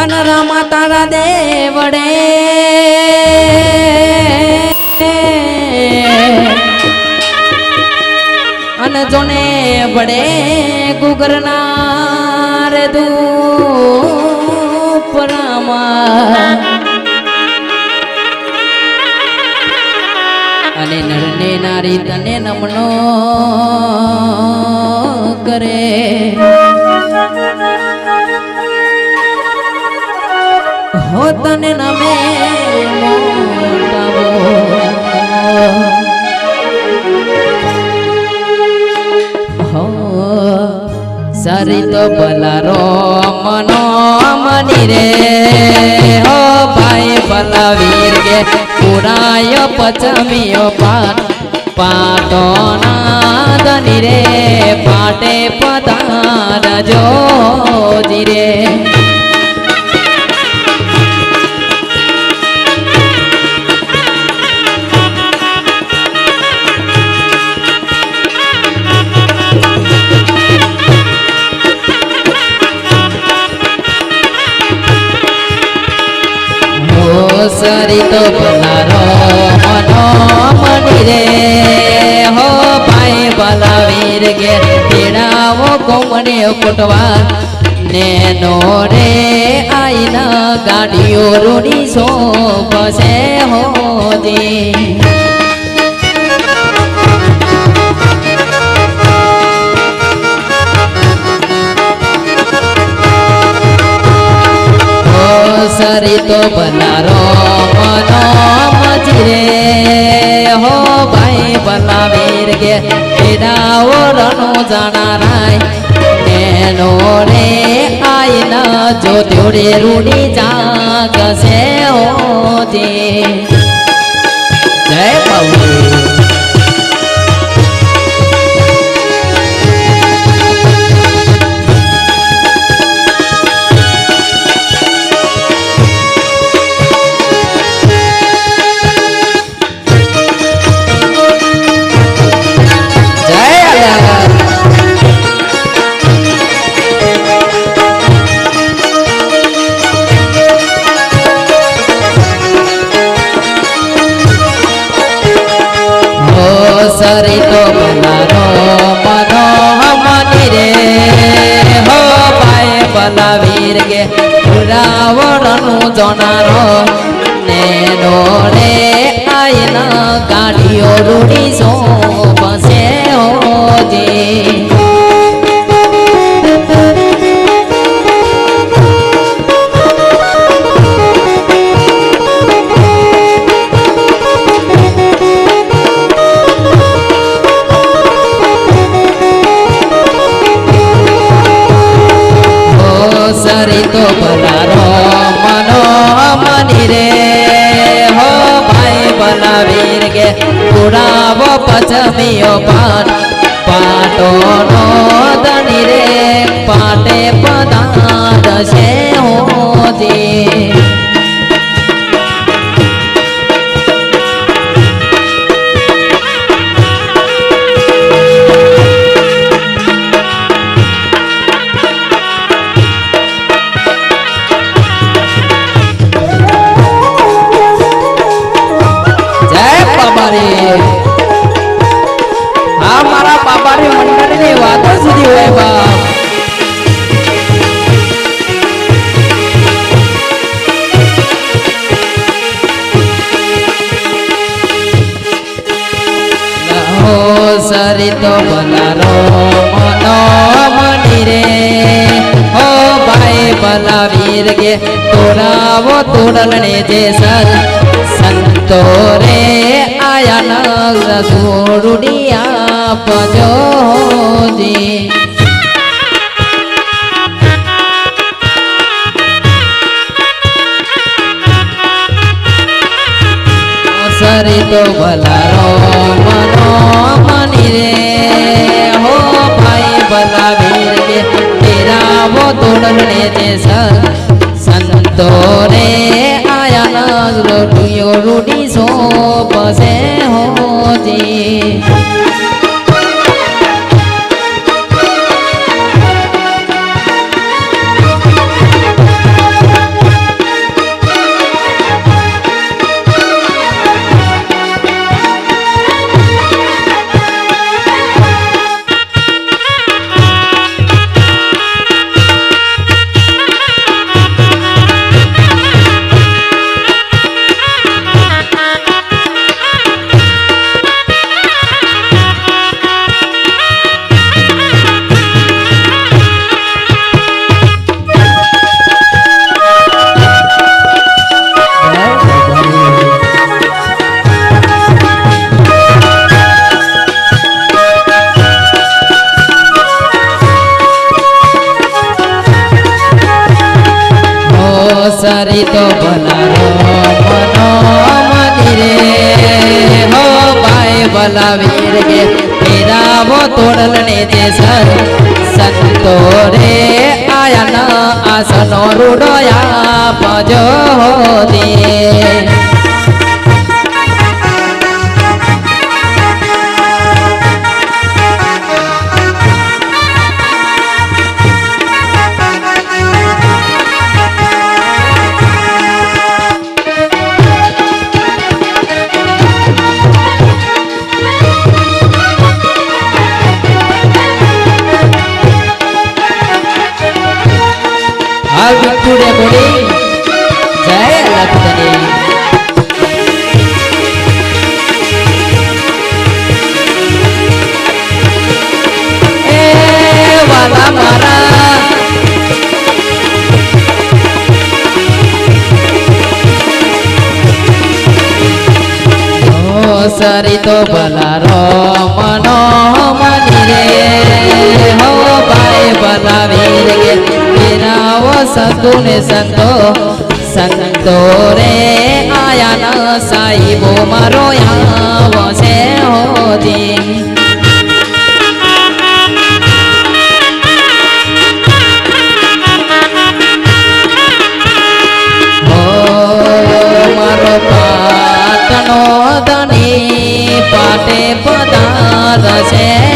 અન રમા તારા દેવડે. અન જોને વડે ગુગરનાર ધૂપ રામા. અને નરને નારી તને નમનો કરે. તને નમે સારી તો બલારો મનો મની રે. હો, ભાઈ ભલા વીર કે પુરાય પચમિયો પાટ પાટો નાદની રે, પાટે પધાર જોજી સરી તો ભલારો મનો મની રે. હો ભાઈ ભલા વીર કે પીડાવો કોમડે કોટવા નેનો રે, આઈના ગાડીઓ રૂડી સો બસે હોજી સરી તો બલારો ભાઈ ભલા વીર કે પીડાવો રણો જાણારાય એનો રે આઈના જો જોડે રૂડી જાગશે હોજી જય બાબુ ભાઈ ભલા વીર પુરાવો પચમિયો પાન. પાટો નો દણી રે પાટે પદાર્થ છે. સરી તો બલારો મનો મની રે હો ભાઈ ભલા વીર કે તોરાવો તોડલને જે સર સંતો રે આયા નગ સોડુડિયા પજોજી સરી તો ભલારો તોડલને તે સંતો રે આયા નગરો રૂડી સો પસે હોજી તો ભલા મંદિરે. હો ભાઈ ભલા વીર કે ફેરાવો તોડલને તે સર. સંતો રે આયા ન આસનો રૂડોયા પજો દે. હાલ વિપુડે બોડી જય મારા ઓ સરિતો ભલા રો મનો મંદિરે હો ભાઈ ભલા વીર ફેરાવો સંતો ને સંતો સંતો રે આયા ન સાઈબો મારો આવો છે હોદી. હો મારો પાટનો ધણી પાટે પદાર છે.